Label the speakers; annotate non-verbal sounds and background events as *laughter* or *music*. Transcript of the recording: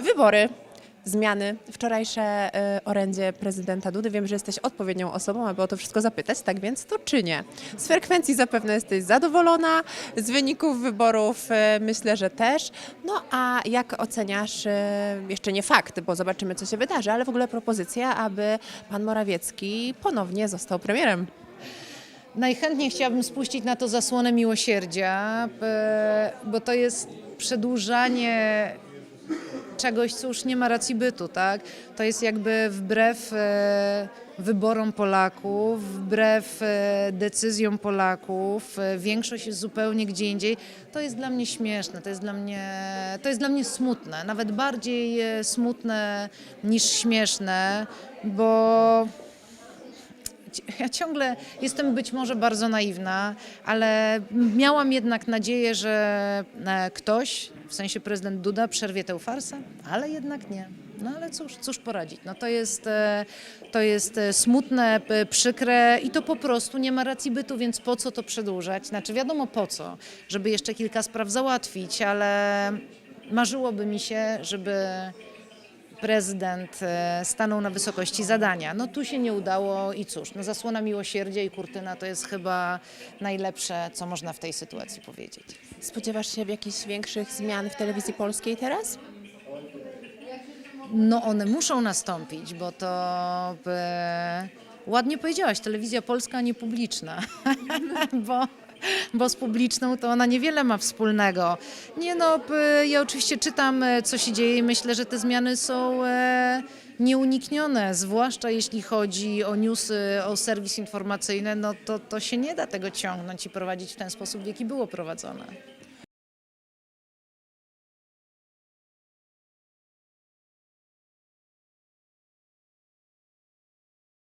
Speaker 1: Wybory, zmiany, wczorajsze e, orędzie prezydenta Dudy. Wiem, że jesteś odpowiednią osobą, aby o to wszystko zapytać, tak więc to czy nie? Z frekwencji zapewne jesteś zadowolona, z wyników wyborów e, myślę, że też. No a jak oceniasz, e, jeszcze nie fakt, bo zobaczymy, co się wydarzy, ale w ogóle propozycja, aby pan Morawiecki ponownie został premierem?
Speaker 2: Najchętniej chciałabym spuścić na to zasłonę miłosierdzia, bo to jest przedłużanie czegoś, co już nie ma racji bytu, tak? To jest jakby wbrew e, wyborom Polaków, wbrew e, decyzjom Polaków. E, Większość jest zupełnie gdzie indziej. To jest dla mnie śmieszne, to jest dla mnie, to jest dla mnie smutne, nawet bardziej smutne niż śmieszne, bo ja ciągle jestem być może bardzo naiwna, ale miałam jednak nadzieję, że e, ktoś, w sensie prezydent Duda, przerwie tę farsę, ale jednak nie. No ale cóż, cóż poradzić. No to jest, e, to jest e, smutne, przykre i to po prostu nie ma racji bytu, więc po co to przedłużać? Znaczy wiadomo po co, żeby jeszcze kilka spraw załatwić, ale marzyłoby mi się, żeby prezydent e, stanął na wysokości zadania. No tu się nie udało i cóż, no zasłona miłosierdzia i kurtyna to jest chyba najlepsze, co można w tej sytuacji powiedzieć.
Speaker 1: Spodziewasz się jakichś większych zmian w telewizji polskiej teraz?
Speaker 2: No one muszą nastąpić, bo to e, ładnie powiedziałaś, telewizja polska, nie publiczna, *laughs* bo, bo z publiczną to ona niewiele ma wspólnego. Nie no, ja oczywiście czytam, e, co się dzieje i myślę, że te zmiany są e, nieuniknione, zwłaszcza jeśli chodzi o newsy, o serwis informacyjny, no to, to się nie da tego ciągnąć i prowadzić w ten sposób, w jaki było prowadzone.